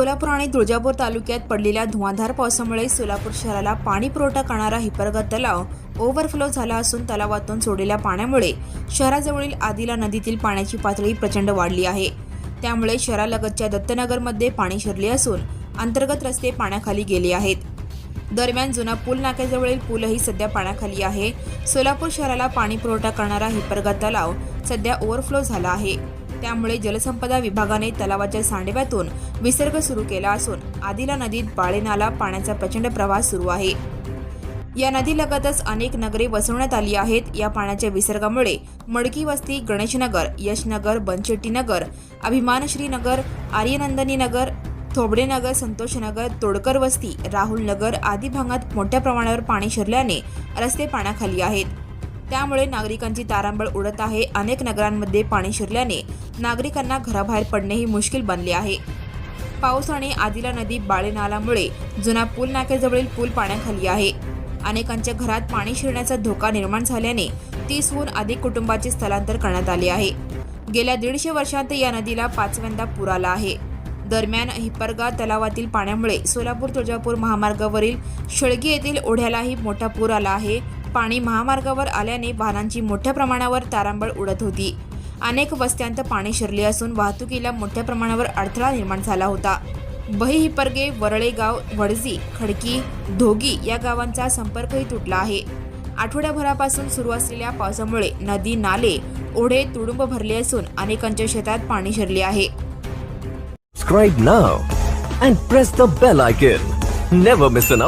सोलापूर आणि तुळजापूर तालुक्यात पडलेल्या धुवांधार पावसामुळे सोलापूर शहराला पाणी पुरवठा करणारा हिपरगत तलाव ओव्हरफ्लो झाला असून तलावातून सोडलेल्या पाण्यामुळे शहराजवळील आदिला नदीतील पाण्याची पातळी प्रचंड वाढली आहे. त्यामुळे शहरालगतच्या दत्तनगरमध्ये पाणी शिरले असून अंतर्गत रस्ते पाण्याखाली गेले आहेत. दरम्यान जुना पूल नाक्याजवळील पूलही सध्या पाण्याखाली आहे. सोलापूर शहराला पाणी पुरवठा करणारा हिपरगत तलाव सध्या ओव्हरफ्लो झाला आहे. त्यामुळे जलसंपदा विभागाने तलावाच्या सांडव्यातून विसर्ग सुरू केला असून आदिला नदीत बाळेनाला पाण्याचा प्रचंड प्रवाह सुरू आहे. या नदीलगतच अनेक नगरे वसवण्यात आली आहेत. या पाण्याच्या विसर्गामुळे मडकी वस्ती गणेशनगर यशनगर बनशेट्टीनगर अभिमानश्रीनगर आर्यनंदनी नगर थोबडेनगर संतोषनगर तोडकर वस्ती राहुल नगर आदी भागात मोठ्या प्रमाणावर पाणी शिरल्याने रस्ते पाण्याखाली आहेत. त्यामुळे नागरिकांची तारांबळ उडत आहे. अनेक नगरांमध्ये पाणी शिरल्याने नागरिकांना घराबाहेर पडणेही मुश्किल बनले आहे. पाऊस आणि आदिला नदी बाळेनालामुळे जुना पूल नाक्याजवळील पूल पाण्याखाली आहे. अनेकांच्या घरात पाणी शिरण्याचा धोका निर्माण झाल्याने तीसहून अधिक कुटुंबाचे स्थलांतर करण्यात आले आहे. गेल्या दीडशे वर्षात या नदीला पाचव्यांदा पूर आला आहे. दरम्यान हिप्परगा तलावातील पाण्यामुळे सोलापूर तुळजापूर महामार्गावरील शेळगी येथील ओढ्यालाही मोठा पूर आला आहे. पाणी महामार्गावर आल्याने वाहनांची मोठ्या प्रमाणावर तारांबळ उडत होती अनेक वस्त्यांत पाणी शिरले असून वाहतुकीला मोठ्या प्रमाणावर अडथळा निर्माण झाला होता बही हिप्परगे वरळेगाव वडजी खडकी धोगी या गावांचा संपर्कही तुटला आहे आठवड्याभरापासून सुरू असलेल्या पावसामुळे नदी नाले ओढे तुडुंब भरले असून अनेकांच्या शेतात पाणी शिरले आहे Subscribe now and press the bell icon. Never miss an.